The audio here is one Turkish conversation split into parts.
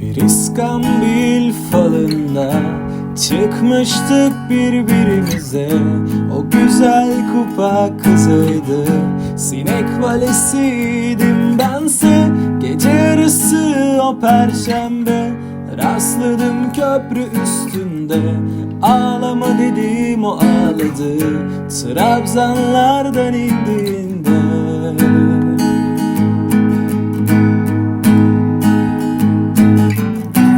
Bir iskambil falında Çıkmıştık birbirimize. O güzel kupa kızıydı Sinek valesiydim bense Gece yarısı o perşembe Rastladım köprü üstünde Ağlama dedim o ağladı Trabzanlardan indiğinde.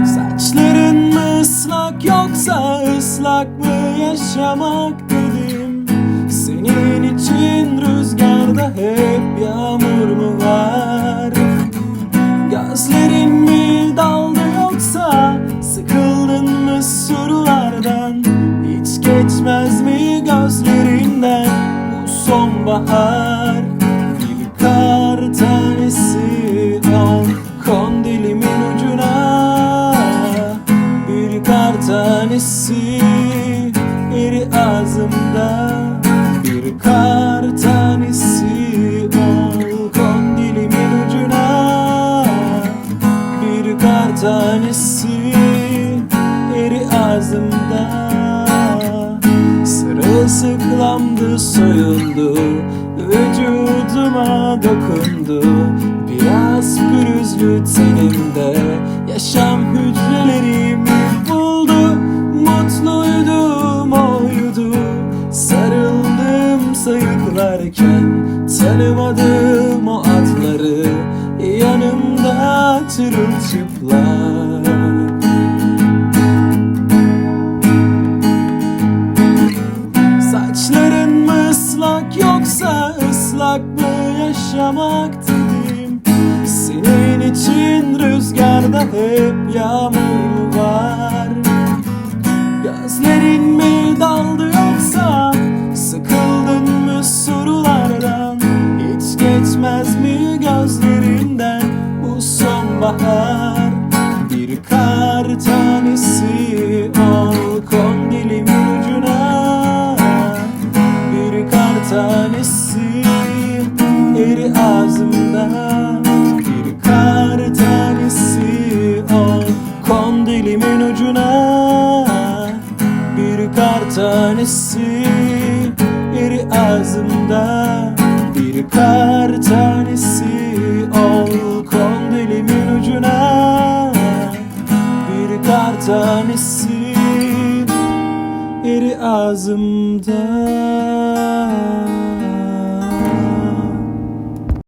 Saçların mı ıslak yoksa ıslak mı yaşamak geçmez mi gözlerinden bu sonbahar? Bir kar tanesi ol kondilimin ucuna. Bir kar tanesi eri ağzımda. Bir kar tanesi ol kondilimin ucuna. Bir kar tanesi eri ağzımda Soyuldu Vücuduma dokundu. Biraz pürüzlü tenimde Yaşam hücrelerimi buldu. Mutluydum oydu. Sarıldım sayıklarken Tanımadım o adları yaşamak dedim Senin için rüzgarda hep yağmur mu var. Gözlerin mi daldı yoksa sıkıldın mı sorulardan? Hiç geçmez mi gözlerinden bu sonbahar tanesi Eri ağzımda Bir kar tanesi. Ol kon dilimin ucuna Bir kar tanesi Eri ağzımda.